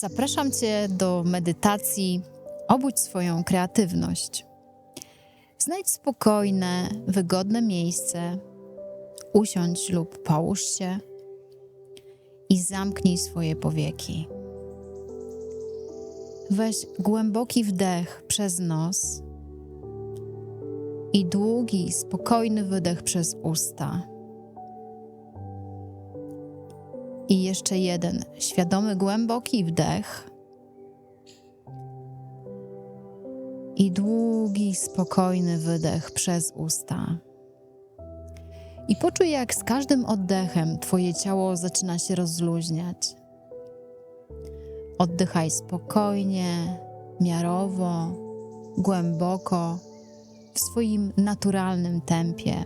Zapraszam Cię do medytacji Obudź swoją kreatywność. Znajdź spokojne, wygodne miejsce, usiądź lub połóż się i zamknij swoje powieki. Weź głęboki wdech przez nos i długi, spokojny wydech przez usta. I jeszcze jeden świadomy, głęboki wdech. I długi, spokojny wydech przez usta. I poczuj, jak z każdym oddechem Twoje ciało zaczyna się rozluźniać. Oddychaj spokojnie, miarowo, głęboko, w swoim naturalnym tempie.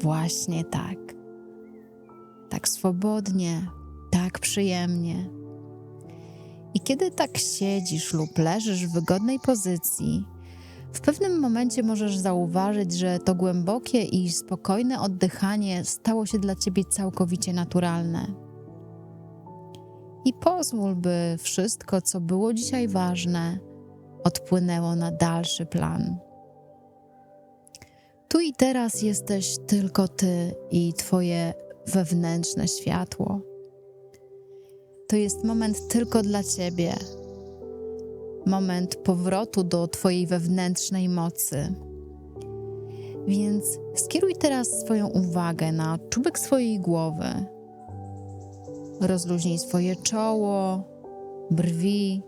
Właśnie tak. Tak swobodnie, tak przyjemnie. I kiedy tak siedzisz lub leżysz w wygodnej pozycji, w pewnym momencie możesz zauważyć, że to głębokie i spokojne oddychanie stało się dla ciebie całkowicie naturalne. I pozwól, by wszystko, co było dzisiaj ważne, odpłynęło na dalszy plan. Tu i teraz jesteś tylko ty i twoje wewnętrzne światło. To jest moment tylko dla ciebie. Moment powrotu do twojej wewnętrznej mocy. Więc skieruj teraz swoją uwagę na czubek swojej głowy. Rozluźnij swoje czoło, brwi,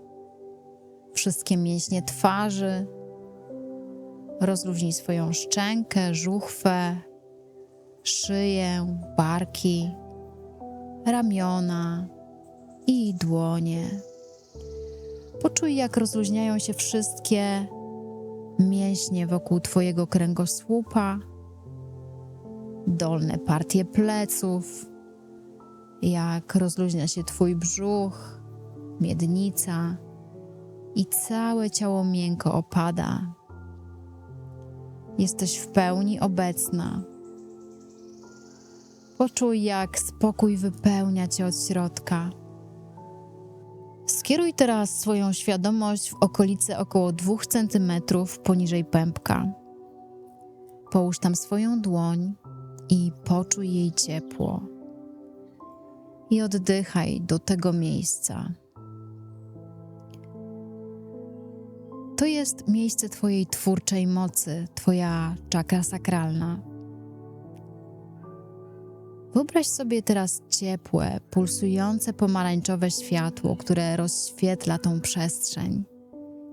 wszystkie mięśnie twarzy. Rozluźnij swoją szczękę, żuchwę, szyję, barki, ramiona i dłonie. Poczuj, jak rozluźniają się wszystkie mięśnie wokół Twojego kręgosłupa, dolne partie pleców, jak rozluźnia się Twój brzuch, miednica i całe ciało miękko opada. Jesteś w pełni obecna. Poczuj, jak spokój wypełnia cię od środka. Skieruj teraz swoją świadomość w okolice około 2 cm poniżej pępka. Połóż tam swoją dłoń i poczuj jej ciepło. I oddychaj do tego miejsca. To jest miejsce Twojej twórczej mocy, Twoja czakra sakralna. Wyobraź sobie teraz ciepłe, pulsujące pomarańczowe światło, które rozświetla tą przestrzeń.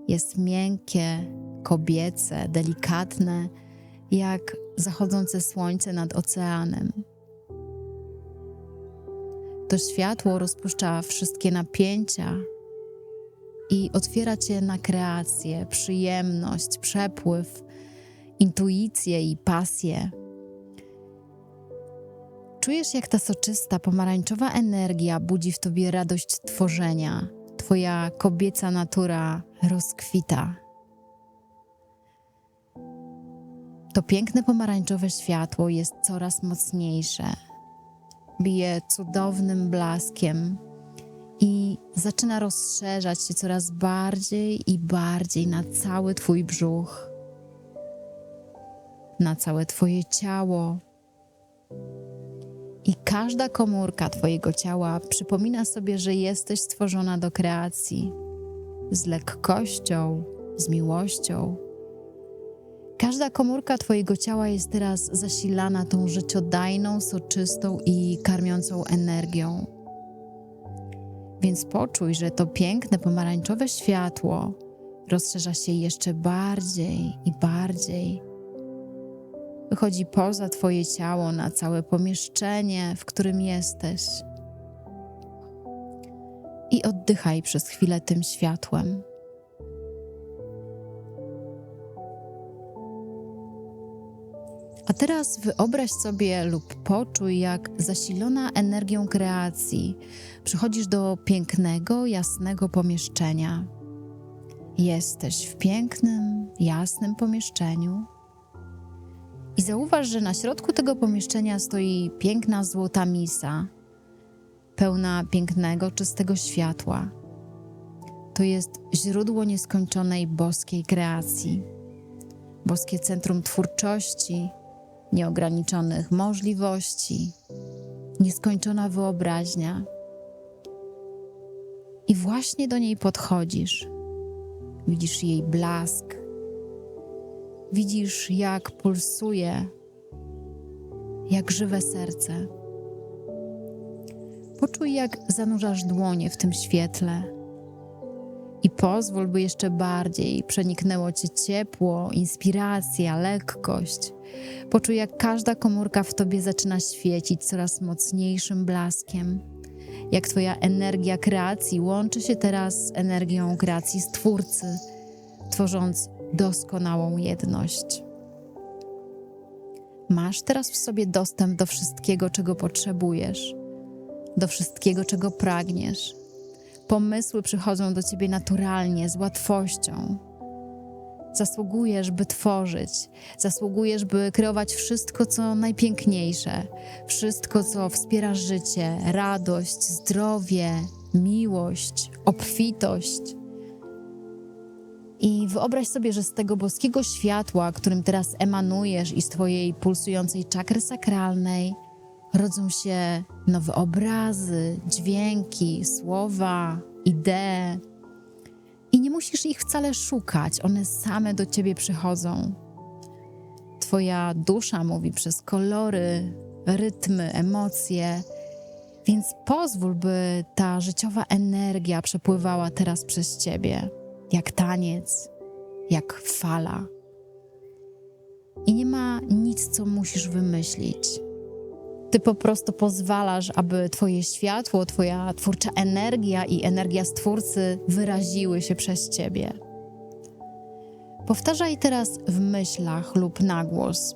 Jest miękkie, kobiece, delikatne, jak zachodzące słońce nad oceanem. To światło rozpuszcza wszystkie napięcia, i otwiera cię na kreację, przyjemność, przepływ, intuicję i pasję. Czujesz, jak ta soczysta, pomarańczowa energia budzi w tobie radość tworzenia. Twoja kobieca natura rozkwita. To piękne pomarańczowe światło jest coraz mocniejsze. Bije cudownym blaskiem i zaczyna rozszerzać się coraz bardziej i bardziej na cały Twój brzuch, na całe Twoje ciało. I każda komórka Twojego ciała przypomina sobie, że jesteś stworzona do kreacji z lekkością, z miłością. Każda komórka Twojego ciała jest teraz zasilana tą życiodajną, soczystą i karmiącą energią więc poczuj, że to piękne pomarańczowe światło rozszerza się jeszcze bardziej i bardziej. Wychodzi poza Twoje ciało na całe pomieszczenie, w którym jesteś. I oddychaj przez chwilę tym światłem. A teraz wyobraź sobie lub poczuj, jak zasilona energią kreacji przychodzisz do pięknego, jasnego pomieszczenia. Jesteś w pięknym, jasnym pomieszczeniu. I zauważ, że na środku tego pomieszczenia stoi piękna złota misa, pełna pięknego, czystego światła. to jest źródło nieskończonej boskiej kreacji, boskie centrum twórczości, nieograniczonych możliwości, nieskończona wyobraźnia. I właśnie do niej podchodzisz. Widzisz jej blask, widzisz, jak pulsuje, jak żywe serce. Poczuj, jak zanurzasz dłonie w tym świetle i pozwól, by jeszcze bardziej przeniknęło cię ciepło, inspiracja, lekkość. Poczuj, jak każda komórka w tobie zaczyna świecić coraz mocniejszym blaskiem. Jak twoja energia kreacji łączy się teraz z energią kreacji Stwórcy, tworząc doskonałą jedność. Masz teraz w sobie dostęp do wszystkiego, czego potrzebujesz, do wszystkiego, czego pragniesz. Pomysły przychodzą do ciebie naturalnie, z łatwością. Zasługujesz, by tworzyć, zasługujesz, by kreować wszystko, co najpiękniejsze, wszystko, co wspiera życie, radość, zdrowie, miłość, obfitość. I wyobraź sobie, że z tego boskiego światła, którym teraz emanujesz, i z Twojej pulsującej czakry sakralnej, rodzą się nowe obrazy, dźwięki, słowa, idee. I nie musisz ich wcale szukać, one same do Ciebie przychodzą. Twoja dusza mówi przez kolory, rytmy, emocje. Więc pozwól, by ta życiowa energia przepływała teraz przez ciebie jak taniec, jak fala. I nie ma nic, co musisz wymyślić. Ty po prostu pozwalasz, aby Twoje światło, Twoja twórcza energia i energia Stwórcy wyraziły się przez Ciebie. Powtarzaj teraz w myślach lub na głos.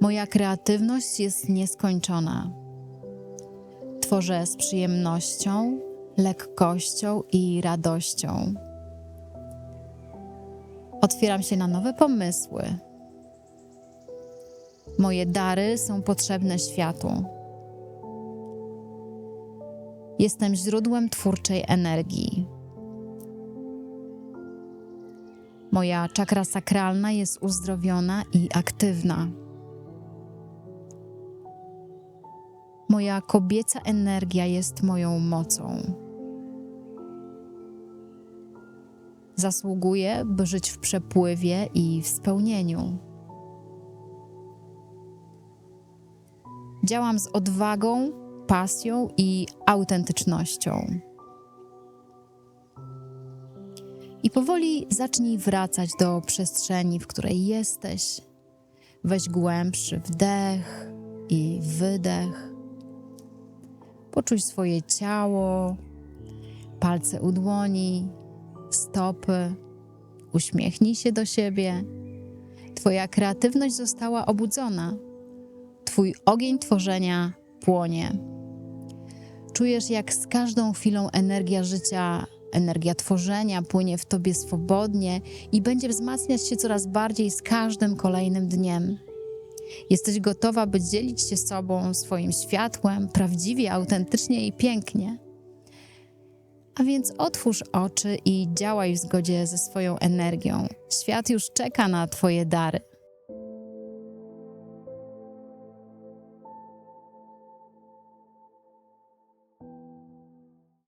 Moja kreatywność jest nieskończona. Tworzę z przyjemnością, lekkością i radością. Otwieram się na nowe pomysły. Moje dary są potrzebne światu. Jestem źródłem twórczej energii. Moja czakra sakralna jest uzdrowiona i aktywna. Moja kobieca energia jest moją mocą. Zasługuję, by żyć w przepływie i w spełnieniu. Działam z odwagą, pasją i autentycznością. I powoli zacznij wracać do przestrzeni, w której jesteś. Weź głębszy wdech i wydech. Poczuj swoje ciało, palce u dłoni, stopy. Uśmiechnij się do siebie. Twoja kreatywność została obudzona. Twój ogień tworzenia płonie. Czujesz, jak z każdą chwilą energia życia, energia tworzenia płynie w tobie swobodnie i będzie wzmacniać się coraz bardziej z każdym kolejnym dniem. Jesteś gotowa, by dzielić się sobą, swoim światłem, prawdziwie, autentycznie i pięknie. A więc otwórz oczy i działaj w zgodzie ze swoją energią. Świat już czeka na Twoje dary.